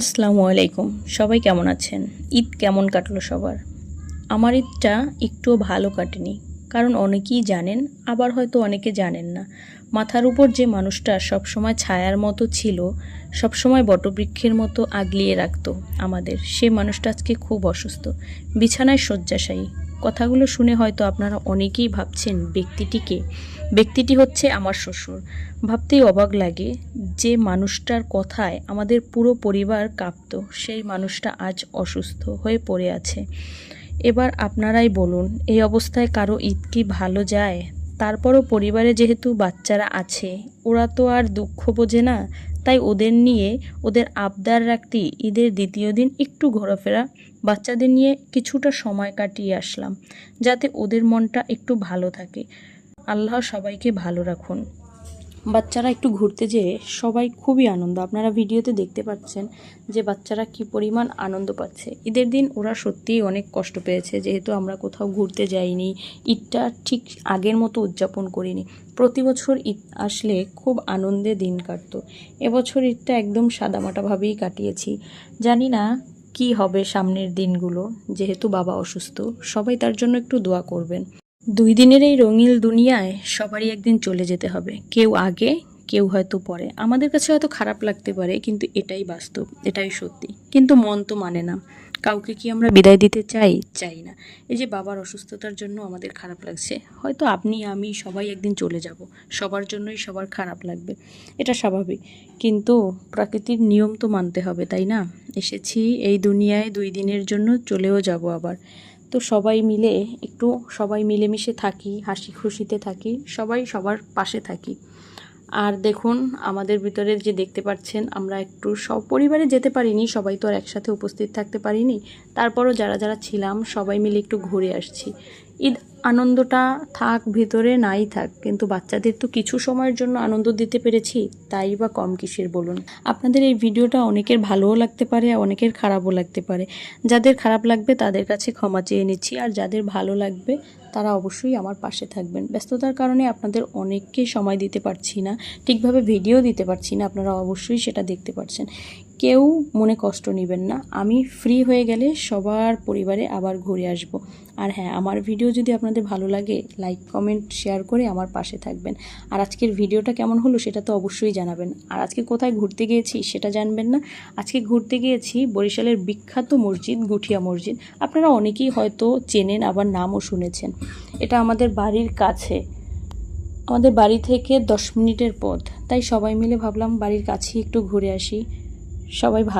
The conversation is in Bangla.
আসসালামু আলাইকুম। সবাই কেমন আছেন? ঈদ কেমন কাটলো সবার? আমার ঈদটা একটুও ভালো কাটেনি, কারণ অনেকেই জানেন, আবার হয়তো অনেকে জানেন না। মাথার উপর যে মানুষটা সবসময় ছায়ার মতো ছিল, সবসময় বটবৃক্ষের মতো আগলিয়ে রাখতো আমাদের, সে মানুষটা আজকে খুব অসুস্থ, বিছানায় শয্যাশায়ী। কথাগুলো শুনে হয়তো আপনারা অনেকেই ভাবছেন, ব্যক্তিটিকে ব্যক্তিটি হচ্ছে আমার শ্বশুর। ভাবতেই অবাক লাগে যে মানুষটার কথায় আমাদের পুরো পরিবার কাঁপতো, সেই মানুষটা আজ অসুস্থ হয়ে পড়ে আছে। এবার আপনারাই বলুন, এই অবস্থায় কারও ঈদ কি ভালো যায়? তারপরও পরিবারে যেহেতু বাচ্চারা আছে, ওরা তো আর দুঃখ বোঝে না তাই ওদের নিয়ে ওদের আবদার রাখতে ঈদের দ্বিতীয় দিন একটু ঘোরাফেরা, বাচ্চাদের নিয়ে কিছুটা সময় কাটিয়ে আসলাম, যাতে ওদের মনটা একটু ভালো থাকে। আল্লাহ সবাইকে ভালো রাখুন। বাচ্চারা একটু ঘুরতে যেয়ে সবাই খুবই আনন্দ। আপনারা ভিডিওতে দেখতে পাচ্ছেন যে বাচ্চারা কি পরিমাণ আনন্দ পাচ্ছে। ঈদের দিন ওরা সত্যিই অনেক কষ্ট পেয়েছে, যেহেতু আমরা কোথাও ঘুরতে যাইনি। ঈদটা ঠিক আগের মতো উদযাপন করিনি। প্রতি বছর ঈদ আসলে খুব আনন্দে দিন কাটতো। এবছর ঈদটা একদম সাদামাটাভাবেই কাটিয়েছি। জানি না কি হবে সামনের দিনগুলো, যেহেতু বাবা অসুস্থ, সবাই তার জন্য একটু দোয়া করবেন। দুই দিনের এই রঙিল দুনিয়ায় সবারই একদিন চলে যেতে হবে। কেউ আগে, কেউ হয়তো পরে। আমাদের কাছে হয়তো খারাপ লাগতে পারে, কিন্তু এটাই বাস্তব, এটাই সত্যি। কিন্তু মন তো মানে না। কাউকে কি আমরা বিদায় দিতে চাই? চাই না। এই যে বাবার অসুস্থতার জন্য আমাদের খারাপ লাগছে, হয়তো আপনি, আমি সবাই একদিন চলে যাব। সবার জন্যই সবার খারাপ লাগবে। এটা স্বাভাবিক। কিন্তু প্রাকৃতিক নিয়ম তো মানতে হবে, তাই না? এসেছি এই দুনিয়ায় দুই দিনের জন্য চলেও যাব আবার। তো সবাই মিলে একটু সবাই মিলেমিশে থাকি হাসি খুশিতে থাকি, সবাই সবার পাশে থাকি। আর দেখুন, আমাদের ভিতরে যে দেখতে পাচ্ছেন, আমরা একটু সব পরিবারে যেতে পারিনি, সবাই তো আর একসাথে উপস্থিত থাকতে পারিনি। তারপরও যারা যারা ছিলাম, সবাই মিলে একটু ঘুরে আসছি। ঈদ আনন্দটা থাক, ভিতরে নাই থাক, কিন্তু বাচ্চাদের তো কিছু সময়ের জন্য আনন্দ দিতে পেরেছি, তাই বা কম কিসের বলুন? আপনাদের এই ভিডিওটা অনেকের ভালোও লাগতে পারে অনেকের খারাপও লাগতে পারে। যাদের খারাপ লাগবে তাদের কাছে ক্ষমা চেয়ে নিচ্ছি, আর যাদের ভালো লাগবে তারা অবশ্যই আমার পাশে থাকবেন। ব্যস্ততার কারণে আপনাদের অনেককে সময় দিতে পারছি না, ঠিকভাবে ভিডিও দিতে পারছি না, আপনারা অবশ্যই সেটা দেখতে পাচ্ছেন কেউ মনে কষ্ট নেবেন না। আমি ফ্রি হয়ে গেলে সবার পরিবারে আবার ঘুরে আসব। আর হ্যাঁ আমার ভিডিও যদি আপনাদের ভালো লাগে লাইক কমেন্ট শেয়ার করে আমার পাশে থাকবেন। আর আজকের ভিডিওটা কেমন হলো সেটা তো অবশ্যই জানাবেন। আর আজকে কোথায় ঘুরতে গিয়েছি সেটা জানবেন না। আজকে ঘুরতে গিয়েছি বরিশালের বিখ্যাত মসজিদ, গুঠিয়া মসজিদ। আপনারা অনেকেই হয়তো চেনেন, আবার নামও শুনেছেন। এটা আমাদের বাড়ির কাছে। আমাদের বাড়ি থেকে দশ মিনিটের পথ। তাই সবাই মিলে ভাবলাম বাড়ির কাছেই একটু ঘুরে আসি। সবাই ভালো